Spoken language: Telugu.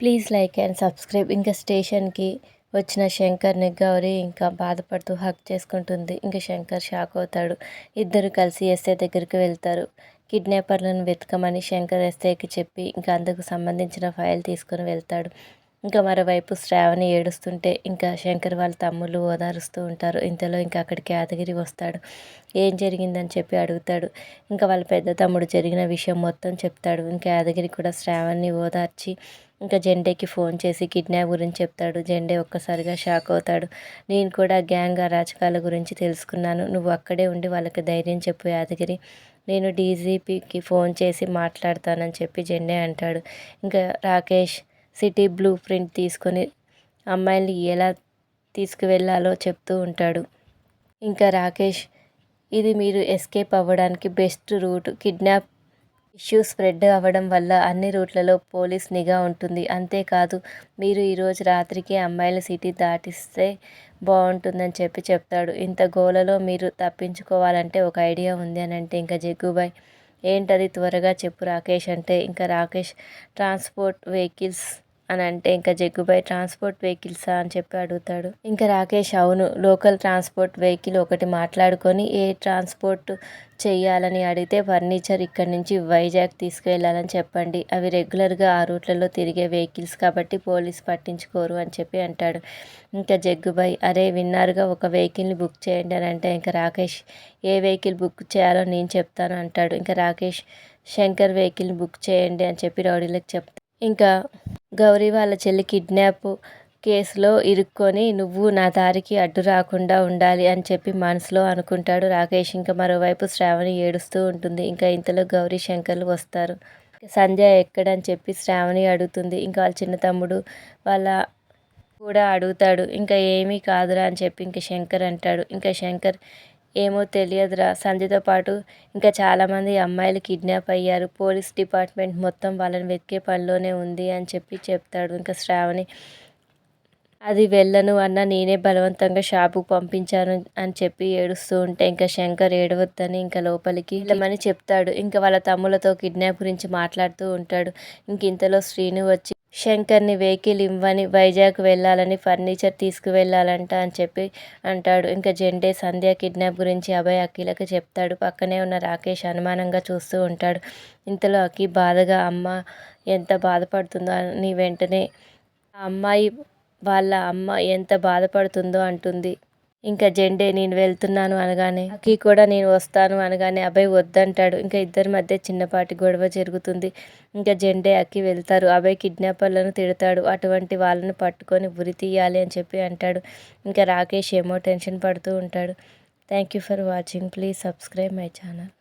Please like and subscribe. ఇంకా స్టేషన్కి వచ్చిన శంకర్ని గౌరీ ఇంకా బాధపడుతూ హక్ చేసుకుంటుంది. ఇంకా శంకర్ షాక్ అవుతాడు. ఇద్దరు కలిసి ఎస్ఐ దగ్గరికి వెళ్తారు. కిడ్నాపర్లను వెతకమని శంకర్ ఎస్ఐకి చెప్పి ఇంకా అందుకు సంబంధించిన ఫైల్ తీసుకొని వెళ్తాడు. ఇంకా మరోవైపు శ్రావణి ఏడుస్తుంటే ఇంకా శంకర్ వాళ్ళ తమ్ముళ్ళు ఓదారుస్తూ ఉంటారు. ఇంతలో ఇంకా అక్కడికి యాదగిరి వస్తాడు. ఏం జరిగిందని చెప్పి అడుగుతాడు. ఇంకా వాళ్ళ పెద్ద తమ్ముడు జరిగిన విషయం మొత్తం చెప్తాడు. ఇంకా యాదగిరి కూడా శ్రావణ్ని ఓదార్చి ఇంకా జెండేకి ఫోన్ చేసి కిడ్నాప్ గురించి చెప్తాడు. జెండే ఒక్కసారిగా షాక్ అవుతాడు. నేను కూడా గ్యాంగ్ అరాచకాల గురించి తెలుసుకున్నాను. నువ్వు అక్కడే ఉండి వాళ్ళకి ధైర్యం చెప్పు యాదగిరి. నేను డీజీపీకి ఫోన్ చేసి మాట్లాడతానని చెప్పి జెండే అంటాడు. ఇంకా రాకేష్ సిటీ బ్లూ ప్రింట్ తీసుకొని అమ్మాయిని ఎలా తీసుకువెళ్ళాలో చెప్తూ ఉంటాడు. ఇంకా రాకేష్ ఇది మీరు ఎస్కేప్ అవ్వడానికి best route. Kidnap issue spread అవ్వడం వల్ల అన్ని రూట్లలో పోలీస్ నిఘా ఉంటుంది. అంతేకాదు మీరు ఈరోజు రాత్రికి అమ్మాయిల సిటీ దాటిస్తే బాగుంటుందని చెప్పి చెప్తాడు. ఇంత గోలలో మీరు తప్పించుకోవాలంటే ఒక ఐడియా ఉంది అని అంటే ఇంకా జగ్గుబాయ్ ఏంటది త్వరగా చెప్పు రాకేష్ అంటే. ఇంకా రాకేష్ ట్రాన్స్పోర్ట్ వెహికల్స్ అని అంటే ఇంకా జగ్గుబాయ్ ట్రాన్స్పోర్ట్ వెహికల్సా అని చెప్పి అడుగుతాడు. ఇంకా రాకేష్ అవును లోకల్ ట్రాన్స్పోర్ట్ వెహికల్ ఒకటి మాట్లాడుకొని ఏ ట్రాన్స్పోర్ట్ చేయాలని అడిగితే ఫర్నిచర్ ఇక్కడ నుంచి వైజాగ్ తీసుకువెళ్ళాలని చెప్పండి. అవి రెగ్యులర్గా ఆ రూట్లలో తిరిగే వెహికల్స్ కాబట్టి పోలీస్ పట్టించుకోరు అని చెప్పి అంటాడు. ఇంకా జగ్గుబాయ్ అరే విన్నారుగా ఒక వెహికల్ని బుక్ చేయండి అని అంటే ఇంకా రాకేష్ ఏ వెహికల్ బుక్ చేయాలో నేను చెప్తాను అంటాడు. ఇంకా రాకేష్ శంకర్ వెహికల్ని బుక్ చేయండి అని చెప్పి రౌడీలకు చెప్తాను ఇంకా గౌరీ వాళ్ళ చెల్లి కిడ్నాప్ కేసులో ఇరుక్కొని నువ్వు నా దారికి అడ్డు రాకుండా ఉండాలి అని చెప్పి మనసులో అనుకుంటాడు రాకేష్. ఇంకా మరోవైపు శ్రావణి ఏడుస్తూ ఉంటుంది. ఇంకా ఇంతలో గౌరీ శంకర్లు వస్తారు. సంధ్య ఎక్కడని చెప్పి శ్రావణి అడుగుతుంది. ఇంకా వాళ్ళ చిన్న తమ్ముడు వాళ్ళ కూడా అడుగుతాడు. ఇంకా ఏమీ కాదురా అని చెప్పి ఇంకా శంకర్ అంటాడు. ఇంకా శంకర్ ఏమో తెలియదురా. సంధ్యతో పాటు ఇంకా చాలామంది అమ్మాయిలు కిడ్నాప్ అయ్యారు. పోలీస్ డిపార్ట్మెంట్ మొత్తం వాళ్ళని వెతికే పనిలోనే ఉంది అని చెప్పి చెప్తాడు. ఇంకా శ్రావణి అది వెళ్ళను అన్న నేనే బలవంతంగా షాపుకు పంపించాను అని చెప్పి ఏడుస్తూ ఉంటే ఇంకా శంకర్ ఏడవద్దని ఇంకా లోపలికి వెళ్ళమని చెప్తాడు. ఇంకా వాళ్ళ తమ్ములతో కిడ్నాప్ గురించి మాట్లాడుతూ ఉంటాడు. ఇంక ఇంతలో శ్రీను వచ్చి శంకర్ని వెహికల్ ఇవ్వని వైజాగ్ వెళ్ళాలని ఫర్నిచర్ తీసుకువెళ్ళాలంట అని చెప్పి అంటాడు. ఇంకా జెండే సంధ్య కిడ్నాప్ గురించి అభయ్ అఖిలకి చెప్తాడు. పక్కనే ఉన్న రాకేష్ అనుమానంగా చూస్తూ ఉంటాడు. ఇంతలో అఖి బాధగా అమ్మ ఎంత బాధపడుతుందో అని వెంటనే ఆ అమ్మాయి వాళ్ళ అమ్మ ఎంత బాధపడుతుందో అంటుంది. ఇంకా జెండే నేను వెళ్తున్నాను అనగానే అక్కి కూడా నేను వస్తాను అనగానే అభయ్ వద్దంటాడు. ఇంకా ఇద్దరి మధ్య చిన్నపాటి గొడవ జరుగుతుంది. ఇంకా జెండే అక్కి వెళ్తారు. అభయ్ కిడ్నాపర్లను తిడతాడు. అటువంటి వాళ్ళని పట్టుకొని ఉరి తీయాలి అని చెప్పి అంటాడు. ఇంకా రాకేష్ ఏమో టెన్షన్ పడుతూ ఉంటాడు. Thank you for watching. Please subscribe my channel.